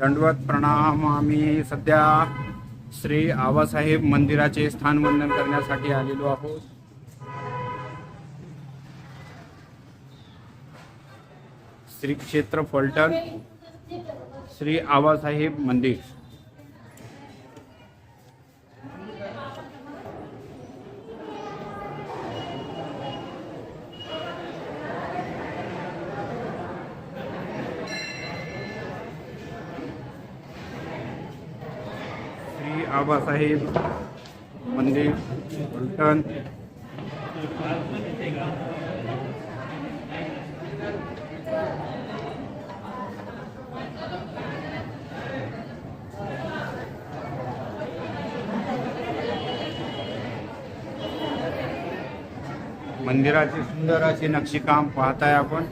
दंडवत प्रणाम आम्ही सध्या श्री आबासाहेब मंदिराचे स्थानवंदन करण्यासाठी आलेलो आहोत. श्री क्षेत्र फलटण श्री आबासाहेब मंदिर श्री आबासाहेब म्हणजे मंदिर फलटण मंदिराचे सुंदर असे नक्षीकाम पाहताय आपण.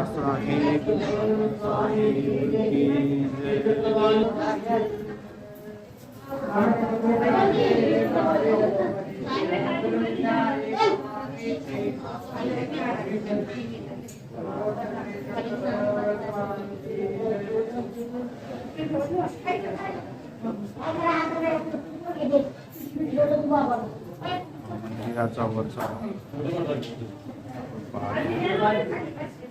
आबासाहेब साहेब की जय. मंदिराचा वरचा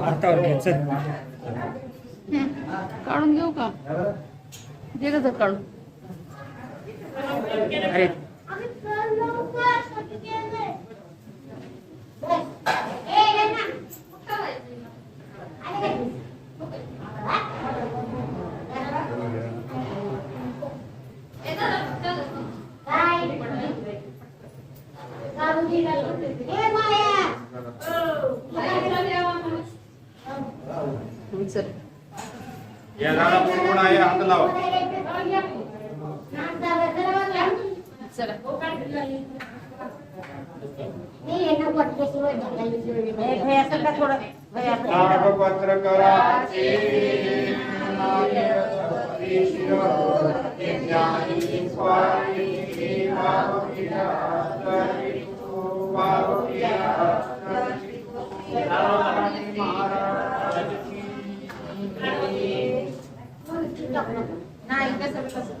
हातावर घ्यायचं. काढून घेऊ का? दे तर काढून. अरे. पत्रकाराचे नाही कसं कसं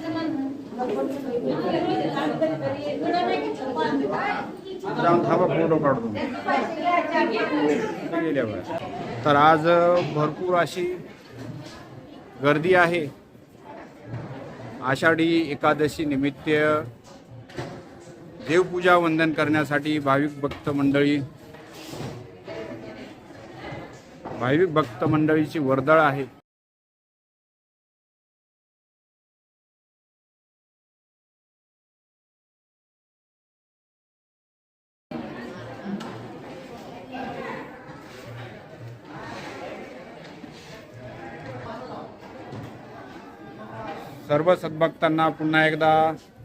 जाऊन थांबा फोटो काढतो तर आज भरपूर अशी गर्दी आहे. आषाढी एकादशी निमित्त देवपूजा वंदन करण्यासाठी भाविक भक्त मंडळी भाविक भक्त मंडळीची वर्दळ आहे. सर्व सद्भक्तांना पुन्हा एकदा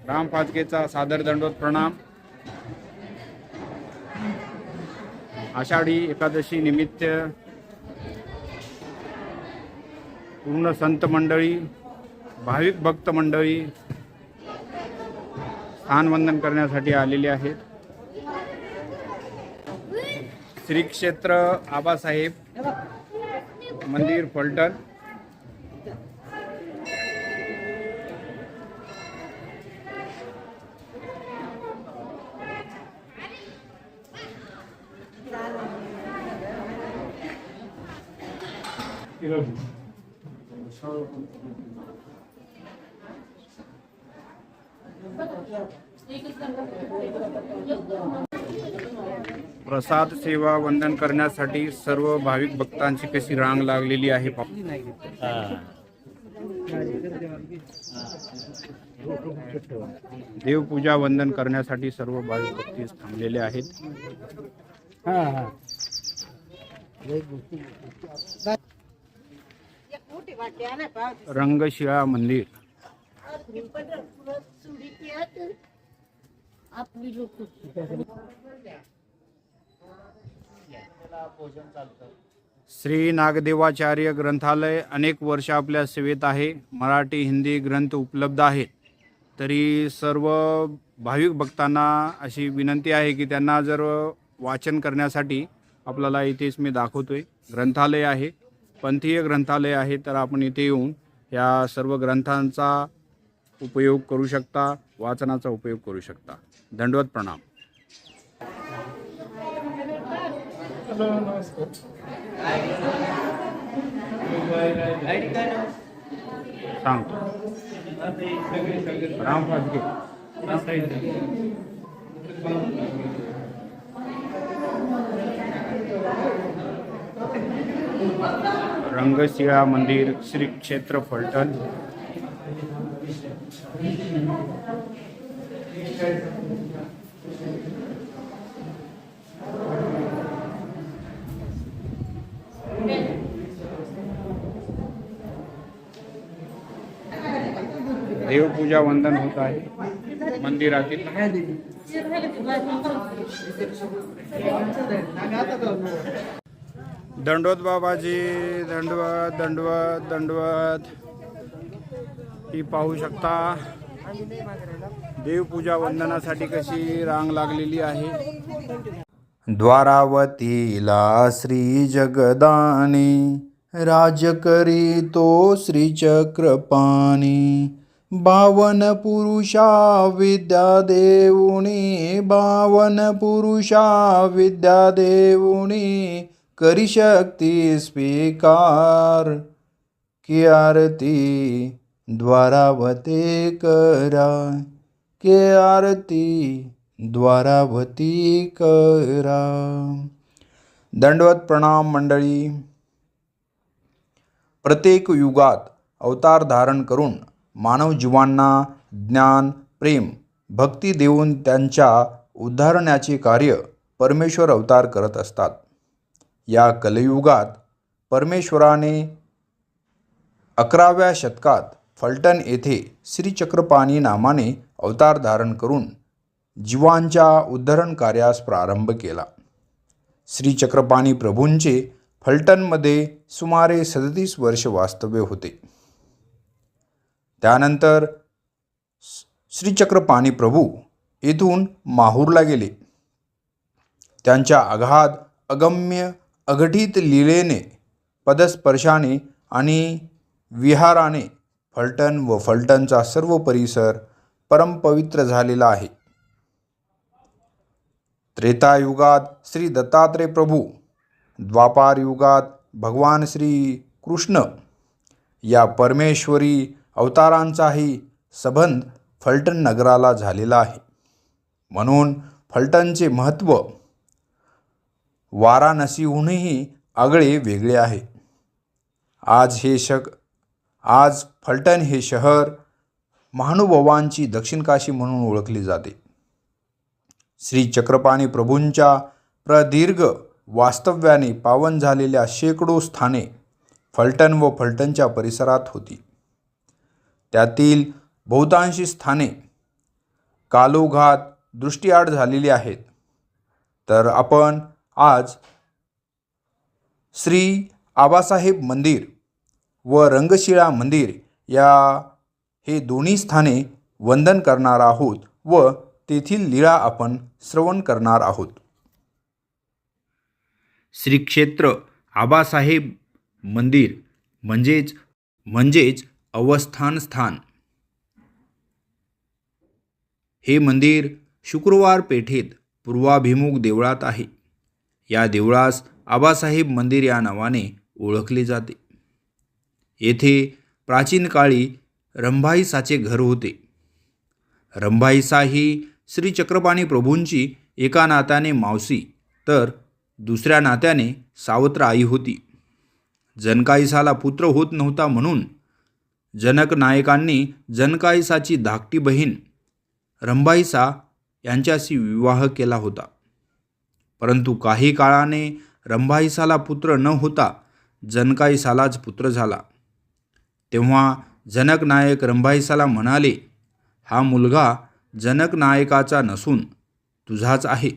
राम फाजकेचा सादर दंडोत प्रणाम. आषाढी एकादशी निमित्त पूर्ण संत मंडळी भाविक भक्त मंडळी स्थानवंदन करण्यासाठी आलेले आहेत. श्री क्षेत्र आबासाहेब मंदिर फलटण. प्रसाद सेवा वंदन करण्यासाठी सर्व भाविक भक्तांची कशी रांग लागलेली आहे. देवपूजा वंदन करण्यासाठी सर्व भाविक भक्ती थांबलेले आहेत. रंगशिळा मंदिर. श्री नागदेवाचार्य ग्रंथालय अनेक वर्ष आपल्या सेवेत आहे. मराठी हिंदी ग्रंथ उपलब्ध आहेत. तरी सर्व भाविक भक्तांना अशी विनंती आहे की त्यांना जर वाचन करण्यासाठी आपल्याला इथेच मी दाखवतोय. ग्रंथालय आहे. पंथीय ग्रंथालय आहे तर आपण इथे येऊन या सर्व ग्रंथांचा उपयोग करू शकता वाचनाचा उपयोग करू शकता. दंडवत प्रणाम. सांगतो. राम फाटके रंगशिळा मंदिर श्री क्षेत्र फलटण. देवपूजा वंदन होत आहे. मंदिरातील दंडवत बाबाजी दंडवत दंडवत दंडवत. ही पाहू शकता देवपूजा वंदनासाठी कशी रांग लागलेली आहे. द्वारावतीला श्री जगदानी राज करी तो श्री चक्रपाणी बावन पुरुषा विद्या देऊणी बावन पुरुषा विद्या देऊणी करी शक्ती स्वीकार की आरती द्वारावते करा के आरती द्वारावती करा दंडवत प्रणाम मंडळी. प्रत्येक युगात अवतार धारण करून मानव जीवांना ज्ञान प्रेम भक्ती देऊन त्यांच्या उद्धारण्याचे कार्य परमेश्वर अवतार करत असतात. या कलयुगात परमेश्वराने अकराव्या शतकात फलटण येथे श्रीचक्रपाणी नामाने अवतार धारण करून जीवांच्या उद्धरण कार्यास प्रारंभ केला. श्रीचक्रपाणी प्रभूंचे फलटणमध्ये सुमारे सदतीस वर्ष वास्तव्य होते. त्यानंतर श्रीचक्रपाणी प्रभू येथून माहूरला गेले. त्यांच्या अगाध अगम्य अघटित लीलेने पदस्पर्शाने आणि विहाराने फलटण व फलटणचा सर्व परिसर परमपवित्र झालेला आहे. त्रेतायुगात श्री दत्तात्रय प्रभू द्वापार युगात भगवान श्री कृष्ण या परमेश्वरी अवतारांचाही संबंध फलटण नगराला झालेला आहे. म्हणून फलटणचे महत्त्व वाराणसीहूनही आगळे वेगळे आहे. आज हे शक आज फलटण हे शहर महानुभावांची दक्षिण काशी म्हणून ओळखली जाते. श्री चक्रपाणी प्रभूंच्या प्रदीर्घ वास्तव्याने पावन झालेल्या शेकडो स्थाने फलटण व फलटणच्या परिसरात होती. त्यातील बहुतांशी स्थाने कालोघात दृष्टीआड झालेली आहेत. तर आपण आज श्री आबासाहेब मंदिर व रंगशिळा मंदिर या हे दोन्ही स्थाने वंदन करणार आहोत व तेथील लीळा आपण श्रवण करणार आहोत. श्री क्षेत्र आबासाहेब मंदिर म्हणजेच म्हणजेच अवस्थान स्थान हे मंदिर शुक्रवार पेठेत पूर्वाभिमुख देवळात आहे. या देवळास आबासाहेब मंदिर या नावाने ओळखले जाते. येथे प्राचीन काळी रंभाईसाचे घर होते. रंभाईसा ही श्री चक्रपाणी प्रभूंची एका नात्याने मावसी तर दुसऱ्या नात्याने सावत्र आई होती. जनकाईसाला पुत्र होत नव्हता म्हणून जनक नायकांनी जनकाईसाची धाकटी बहीण रंभाईसा यांच्याशी विवाह केला होता. परंतु काही काळाने रंभाईसाला पुत्र न होता जनकाईसालाच पुत्र झाला. तेव्हा जनक नायक रंभाईसाला म्हणाले हा मुलगा जनक नायकाचा नसून तुझाच आहे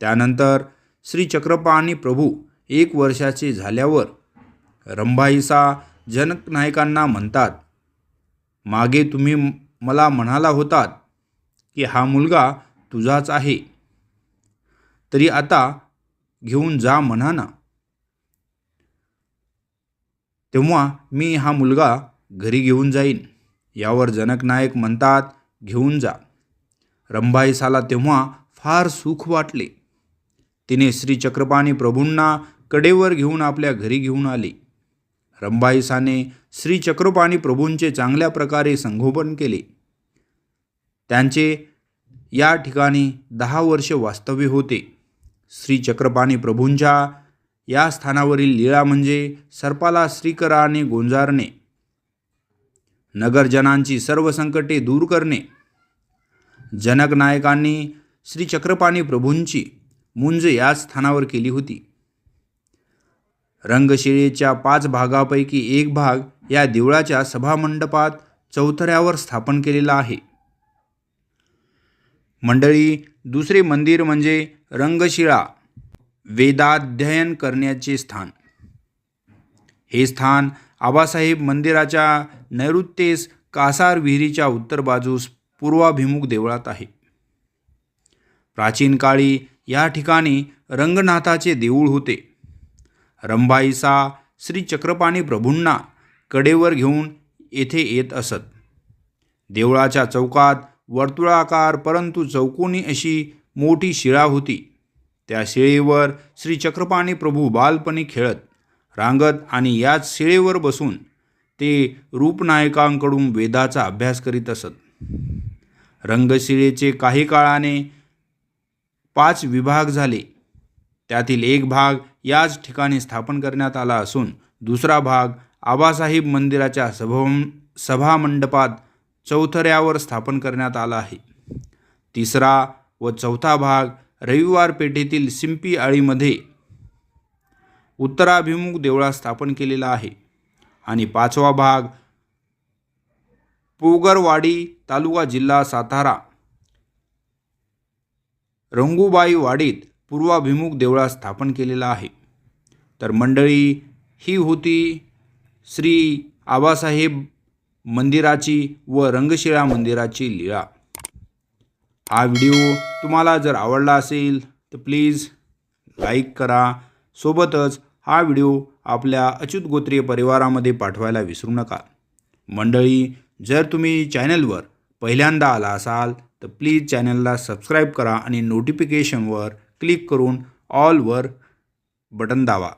त्यानंतर श्री चक्रपाणी प्रभू एक वर्षाचे झाल्यावर रंभाईसा जनक नायकांना म्हणतात मागे तुम्ही मला म्हणाला होतात की हा मुलगा तुझाच आहे. तरी आता घेऊन जा म्हणा ना तेव्हा मी हा मुलगा घरी घेऊन जाईन. यावर जनक नायक म्हणतात घेऊन जा. रंभाईसाला तेव्हा फार सुख वाटले. तिने श्री चक्रपाणी प्रभूंना कडेवर घेऊन आपल्या घरी घेऊन आली. रंभाईसाने श्री चक्रपाणी प्रभूंचे चांगल्या प्रकारे संगोपन केले. त्यांचे या ठिकाणी दहा वर्ष वास्तव्य होते. श्री चक्रपाणी प्रभूंच्या या स्थानावरील लीळा म्हणजे सर्पाला श्रीकराने गोंजारणे. नगरजनांची सर्व संकटे दूर करणे. जनक नायकांनी श्री चक्रपाणी प्रभूंची मुंज याच स्थानावर केली होती. रंगशिळेच्या पाच भागापैकी एक भाग या देवळाच्या सभामंडपात चौथऱ्यावर स्थापन केलेला आहे. मंडळी दुसरे मंदिर म्हणजे रंगशिळा वेदाध्ययन करण्याचे स्थान. हे स्थान आबासाहेब मंदिराच्या नैऋत्येस कासार विहिरीच्या उत्तर बाजूस पूर्वाभिमुख देवळात आहे. प्राचीन काळी या ठिकाणी रंगनाथाचे देऊळ होते. रंभाईसा श्री चक्रपाणी प्रभूंना कडेवर घेऊन येथे येत असत. देवळाच्या चौकात वर्तुळाकार परंतु चौकोनी अशी मोठी शिळा होती. त्या शिळेवर श्री चक्रपाणी प्रभू बालपणी खेळत रांगत आणि याच शिळेवर बसून ते रूपनायकांकडून वेदाचा अभ्यास करीत असत. रंगशिळेचे काही काळाने पाच विभाग झाले. त्यातील एक भाग याच ठिकाणी स्थापन करण्यात आला असून दुसरा भाग आबासाहेब मंदिराच्या सभा सभामंडपात चौथऱ्यावर स्थापन करण्यात आला आहे. तिसरा व चौथा भाग रविवार पेठेतील सिंपी आळीमध्ये उत्तराभिमुख देवळात स्थापन केलेला आहे आणि पाचवा भाग पोगरवाडी तालुका जिल्हा सातारा रंगूबाई वाडीत पूर्वाभिमुख देवळात स्थापन केलेला आहे. तर मंडळी ही होती श्री आबासाहेब मंदिराची व रंगशिळा मंदिराची लीळा. हा व्हिडिओ तुम्हाला जर आवडला असेल तर प्लीज लाईक करा. सोबतच हा व्हिडिओ आपल्या अच्युत गोत्रीय परिवारामध्ये पाठवायला विसरू नका. मंडळी जर तुम्ही चॅनलवर पहिल्यांदा आला असाल तर प्लीज चॅनलला सबस्क्राईब करा आणि नोटिफिकेशनवर क्लिक करून ऑलवर बटन दावा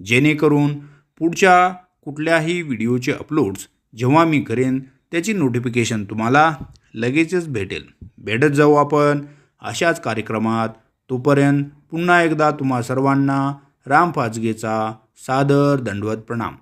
जेणेकरून पुढच्या कुठल्याही व्हिडिओचे अपलोड्स जेव्हा मी करेन त्याची नोटिफिकेशन तुम्हाला लगेचच भेटेल. भेटत जाऊ आपण अशाच कार्यक्रमात. तोपर्यंत पुन्हा एकदा तुम्हा सर्वांना राम फाजगेचा सादर दंडवत प्रणाम.